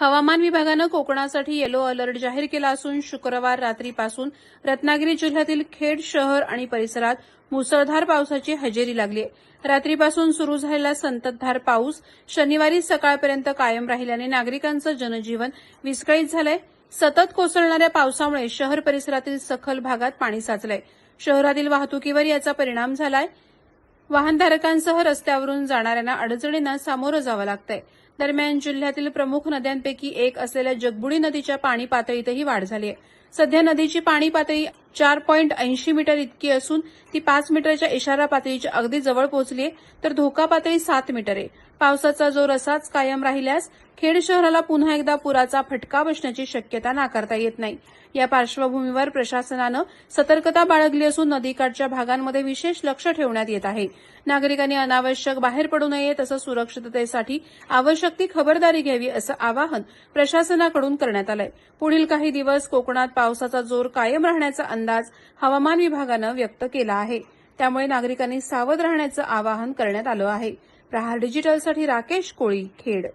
हवामान विभागानं कोकणासाठी yellow alert जाहीर केला असून शुक्रवार रात्रीपासून रत्नागिरी जिल्ह्यातील खेड शहर आणि परिसरात मुसळधार पावसाची हजेरी लागली आहे. रात्रीपासून सुरू झालेला संततधार पाऊस शनिवारी सकाळपर्यंत कायम राहिल्याने नागरिकांचं जनजीवन विस्कळीत झालंय. सतत कोसळणाऱ्या पावसामुळे शहर परिसरातील सखल भागात पाणी साचलंय. शहरातील वाहतुकीवर याचा परिणाम झालाय. वाहनधारकांसह रस्त्यावरून जाणाऱ्यांना अडचणींना सामोरं जावं लागतंय. दरम्यान जिल्ह्यातील प्रमुख नद्यांपैकी एक असलेल्या जगबुडी नदीच्या पाणी पातळीतही वाढ झाली आहे. सध्या नदीची पाणी पातळी चार पॉईंट ऐंशी मीटर इतकी असून ती पाच मीटरच्या इशारा पातळीच्या अगदी जवळ पोहोचली आहे तर धोका पातळी सात मीटर आहे. पावसाचा जोर असाच कायम राहिल्यास खेड शहराला पुन्हा एकदा पुराचा फटका बसण्याची शक्यता नाकारता येत नाही. या पार्श्वभूमीवर प्रशासनानं सतर्कता बाळगली असून नदीकाठच्या भागांमध्ये विशेष लक्ष ठेवण्यात येत आहे. नागरिकांनी अनावश्यक बाहेर पडू नये तसंच सुरक्षिततेसाठी आवश्यक ती खबरदारी घ्यावी असं आवाहन प्रशासनाकडून करण्यात आलंय. पुढील काही दिवस कोकणात पावसाचा जोर कायम राहण्याचा अंदाज हवामान विभागानं व्यक्त केला आहे. त्यामुळे नागरिकांनी सावध राहण्याचं आवाहन करण्यात आलं आहे. प्रहार डिजिटलसाठी राकेश कोळी खेड.